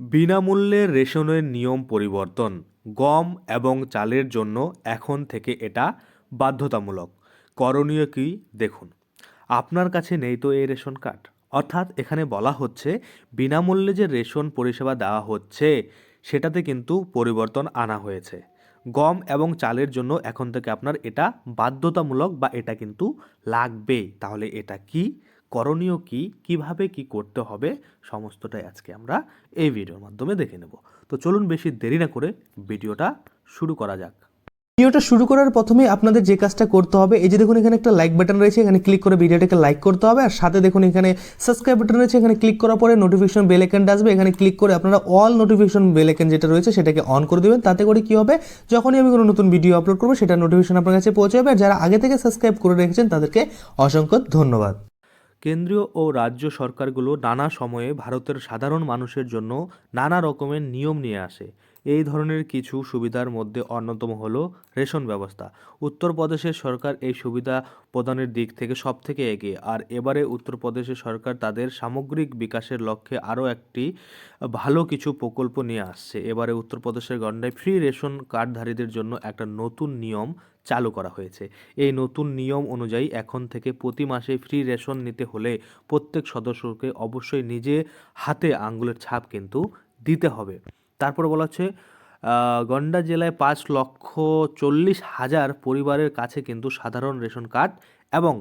বিনামূল্যে রেশনের নিয়ম পরিবর্তন, গম এবং চালের জন্য এখন থেকে এটা বাধ্যতামূলক। করণীয় কি? দেখুন। আপনার কাছে নেই তো এই রেশন কার্ড? অর্থাৎ এখানে বলা হচ্ছে, বিনামূল্যে যে রেশন পরিষেবা দেওয়া হচ্ছে, সেটাতে কিন্তু পরিবর্তন আনা হয়েছে। গম এবং চালের জন্য এখন থেকে আপনার এটা বাধ্যতামূলক বা এটা কিন্তু লাগবেই। তাহলে এটা কি? করণীয় কি, কীভাবে কি করতে হবে, সমস্তটাই আজকে আমরা এই ভিডিওর মাধ্যমে দেখে নেব। তো চলুন বেশি দেরি না করে ভিডিওটা শুরু করা যাক। ভিডিওটা শুরু করার প্রথমেই আপনাদের যে কাজটা করতে হবে, এই যে দেখুন এখানে একটা লাইক বাটন রয়েছে, এখানে ক্লিক করে ভিডিওটাকে লাইক করতে হবে, আর সাথে দেখুন এখানে সাবস্ক্রাইব বাটন রয়েছে, এখানে ক্লিক করার পরে নোটিফিকেশন বেল আইকনটা আসবে, এখানে ক্লিক করে আপনারা অল নোটিফিকেশন বেল আইকন যেটা রয়েছে সেটাকে অন করে দেবেন, তাতে করে কি হবে, যখনই আমি কোনো নতুন ভিডিও আপলোড করব, সেটা নোটিফিকেশন আপনার কাছে পৌঁছে যাবে আর যারা আগে থেকে সাবস্ক্রাইব করে রেখেছেন তাদেরকে অসংখ্য ধন্যবাদ। কেন্দ্রীয় ও রাজ্য সরকারগুলো নানা সময়ে ভারতের সাধারণ মানুষের জন্য নানা রকমের নিয়ম নিয়ে আসে। এই ধরনের কিছু সুবিধার মধ্যে অন্যতম হল রেশন ব্যবস্থা। উত্তরপ্রদেশের সরকার এই সুবিধা প্রদানের দিক থেকে সব থেকে এগিয়ে, আর এবারে উত্তরপ্রদেশের সরকার তাদের সামগ্রিক বিকাশের লক্ষ্যে আরও একটি ভালো কিছু প্রকল্প নিয়ে আসছে। এবারে উত্তরপ্রদেশের গণ্ডায় ফ্রি রেশন কার্ডধারীদের জন্য একটা নতুন নিয়ম চালু করা হয়েছে। এই নতুন নিয়ম অনুযায়ী এখন থেকে প্রতি মাসে ফ্রি রেশন নিতে হলে প্রত্যেক সদস্যকে অবশ্যই নিজে হাতে আঙ্গুলের ছাপ কিন্তু দিতে হবে। তারপর বলা হচ্ছে গন্ডা জেলায় পাঁচ লক্ষ চল্লিশ হাজার পরিবারের কাছে কিন্তু সাধারণ রেশন কার্ড এবং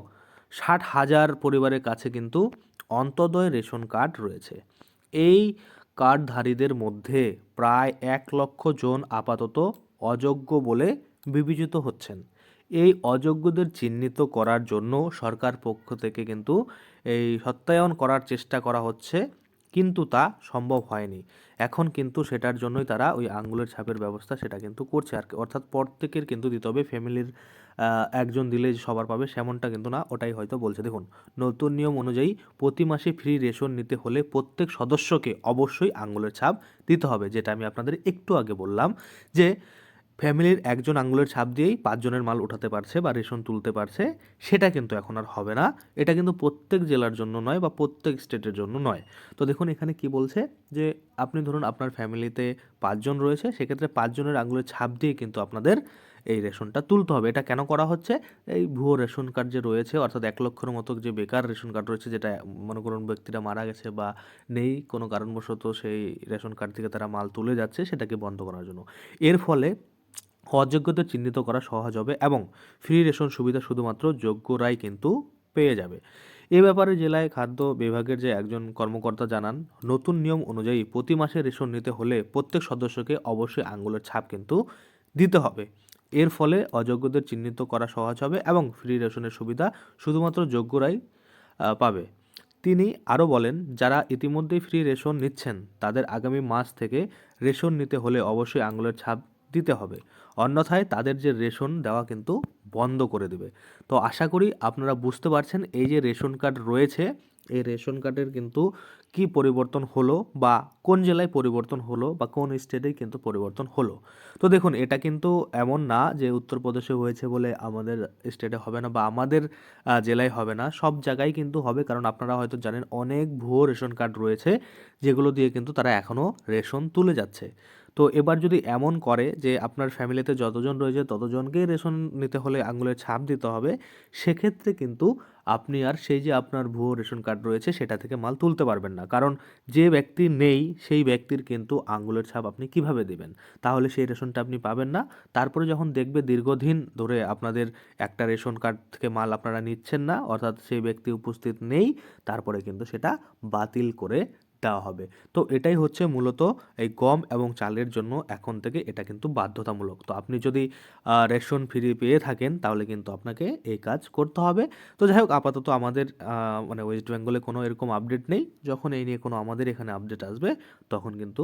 ষাট হাজার পরিবারের কাছে কিন্তু অন্তদয় রেশন কার্ড রয়েছে। এই কার্ডধারীদের মধ্যে প্রায় এক লক্ষ জন আপাতত অযোগ্য বলে বিবেচিত হচ্ছেন। এই অযোগ্যদের চিহ্নিত করার জন্য সরকার পক্ষ থেকে কিন্তু এই সত্যায়ন করার চেষ্টা করা হচ্ছে। কিন্তু তা সম্ভব হয়নি। এখন কিন্তু সেটার জন্যই তারা ওই আঙ্গুলের ছাপের ব্যবস্থা সেটা কিন্তু করছে। আর কি অর্থাৎ প্রত্যেকের কিন্তু দিতে হবে। ফ্যামিলির একজন দিলে সবার পাবে সেমনটা কিন্তু না, ওটাই হয়তো বলছে। দেখুন, নতুন নিয়ম অনুযায়ী প্রতি মাসে ফ্রি রেশন নিতে হলে প্রত্যেক সদস্যকে অবশ্যই আঙ্গুলের ছাপ দিতে হবে। যেটা আমি আপনাদের একটু আগে বললাম যে ফ্যামিলির একজন আঙ্গুলের ছাপ দিয়েই পাঁচজনের মাল উঠাতে পারছে বা রেশন তুলতে পারছে, সেটা কিন্তু এখন আর হবে না। এটা কিন্তু প্রত্যেক জেলার জন্য নয় বা প্রত্যেক স্টেটের জন্য নয়। তো দেখুন, এখানে কি বলছে যে, আপনি ধরুন আপনার ফ্যামিলিতে পাঁচজন রয়েছে, সেক্ষেত্রে পাঁচজনের আঙ্গুলের ছাপ দিয়ে কিন্তু আপনাদের এই রেশনটা তুলতে হবে। এটা কেন করা হচ্ছে? এই ভুয়ো রেশন কার্ড যে রয়েছে, অর্থাৎ এক লক্ষের মতো যে বেকার রেশন কার্ড রয়েছে, যেটা মনে করুন ব্যক্তিরা মারা গেছে বা নেই, কোনো কারণবশত সেই রেশন কার্ড থেকে তারা মাল তুলে যাচ্ছে, সেটাকে বন্ধ করার জন্য। এর ফলে অযোগ্যদের চিহ্নিত করা সহজ হবে এবং ফ্রি রেশন সুবিধা শুধুমাত্র যোগ্যরাই কিন্তু পেয়ে যাবে। এ ব্যাপারে জেলায় খাদ্য বিভাগের যে একজন কর্মকর্তা জানান, নতুন নিয়ম অনুযায়ী প্রতি মাসে রেশন নিতে হলে প্রত্যেক সদস্যকে অবশ্যই আঙ্গুলের ছাপ কিন্তু দিতে হবে। এর ফলে অযোগ্যদের চিহ্নিত করা সহজ হবে এবং ফ্রি রেশনের সুবিধা শুধুমাত্র যোগ্যরাই পাবে। তিনি আরও বলেন, যারা ইতিমধ্যেই ফ্রি রেশন নিচ্ছেন, তাদের আগামী মাস থেকে রেশন নিতে হলে অবশ্যই আঙুলের ছাপ দিতে হবে। অন্যথায় তাদের যে রেশন দেওয়া কিন্তু বন্ধ করে দেবে। তো আশা করি আপনারা বুঝতে পারছেন এই যে রেশন কার্ড রয়েছে, এই রেশন কার্ডের কিন্তু কি পরিবর্তন হলো বা কোন জেলায় পরিবর্তন হলো বা কোন স্টেটে কিন্তু পরিবর্তন হলো। তো দেখুন, এটা কিন্তু এমন না যে উত্তরপ্রদেশে হয়েছে বলে আমাদের স্টেটে হবে না বা আমাদের জেলায় হবে না। সব জায়গায় কিন্তু হবে, কারণ আপনারা হয়তো জানেন অনেক ভুয়ো রেশন কার্ড রয়েছে, যেগুলো দিয়ে কিন্তু তারা এখনও রেশন তুলে যাচ্ছে। তো এবার যদি এমন করে যে আপনার ফ্যামিলিতে যতজন রয়েছে ততজনকেই রেশন নিতে হলে আঙুলের ছাপ দিতে হবে, সেক্ষেত্রে কিন্তু আপনি আর সেই যে আপনার ভুয়ো রেশন কার্ড রয়েছে সেটা থেকে মাল তুলতে পারবেন না। কারণ যে ব্যক্তি নেই, সেই ব্যক্তির কিন্তু আঙুলের ছাপ আপনি কীভাবে দেবেন? তাহলে সেই রেশনটা আপনি পাবেন না। তারপরে যখন দেখবে দীর্ঘদিন ধরে আপনাদের একটা রেশন কার্ড থেকে মাল আপনারা নিচ্ছেন না, অর্থাৎ সেই ব্যক্তি উপস্থিত নেই, তারপরে কিন্তু সেটা বাতিল করে দেওয়া হবে। তো এটাই হচ্ছে মূলত এই গম এবং চালের জন্য এখন থেকে এটা কিন্তু বাধ্যতামূলক। তো আপনি যদি রেশন ফ্রি পেয়ে থাকেন, তাহলে কিন্তু আপনাকে এই কাজ করতে হবে। তো যাই হোক, আপাতত আমাদের মানে ওয়েস্ট বেঙ্গলে কোনো এরকম আপডেট নেই। যখন এই নিয়ে কোনো আমাদের এখানে আপডেট আসবে, তখন কিন্তু